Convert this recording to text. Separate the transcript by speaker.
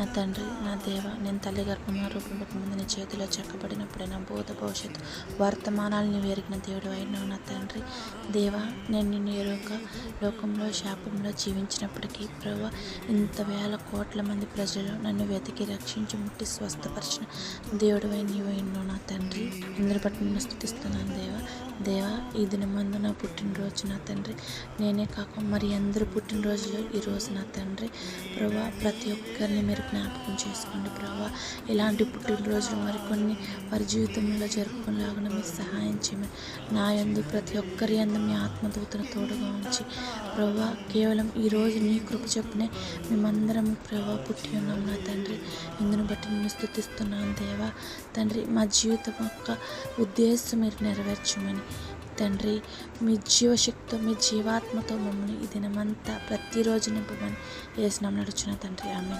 Speaker 1: నా తండ్రి నా దేవ నేను తల్లి గర్భంలో రూపంలోకి ముందు నీ చేతిలో చెక్కబడినప్పుడే నా భూత భవిష్యత్తు వర్తమానాలు నీవు ఎరిగిన దేవుడు అయినావు నా తండ్రి. దేవ నేను నిన్ను ఎరుక లోకంలో శాపంలో జీవించినప్పటికీ ప్రభు ఇంత వేల కోట్ల మంది ప్రజలు నన్ను వెతికి రక్షించి ముట్టి స్వస్థపరిచిన దేవుడు నీవు ఎన్నో నా తండ్రి. అందరి బట్టి నిన్ను స్థుతిస్తున్నాను దేవ. దేవా ఈ దినమందు నా పుట్టినరోజు నా తండ్రి. నేనే కాక మరి అందరు పుట్టినరోజులు ఈరోజు నా తండ్రి. ప్రభా ప్రతి ఒక్కరిని మీరు జ్ఞాపకం చేసుకోండి ప్రభా. ఇలాంటి పుట్టినరోజులు మరికొన్ని వారి జీవితంలో జరుపుకునేలాగా మీరు సహాయం చేయమని నా యందు ప్రతి ఒక్కరి ఎందు మీ ఆత్మదూతను తోడుగా ఉంచి ప్రభా కేవలం ఈరోజు నీ కృప చెప్పునే మేమందరం ప్రభా పుట్టి ఉన్నాం నా తండ్రి. ఇందును బట్టి నేను స్థుతిస్తున్నాను దేవా. తండ్రి మా జీవితం యొక్క ఉద్దేశం మీరు నెరవేర్చమని తండ్రి మీ జీవశక్తితో మీ జీవాత్మతో మమ్మల్ని ఈ దినమంతా ప్రతిరోజు నింపమని వేసినాం నడుచున్న తండ్రి. ఆమె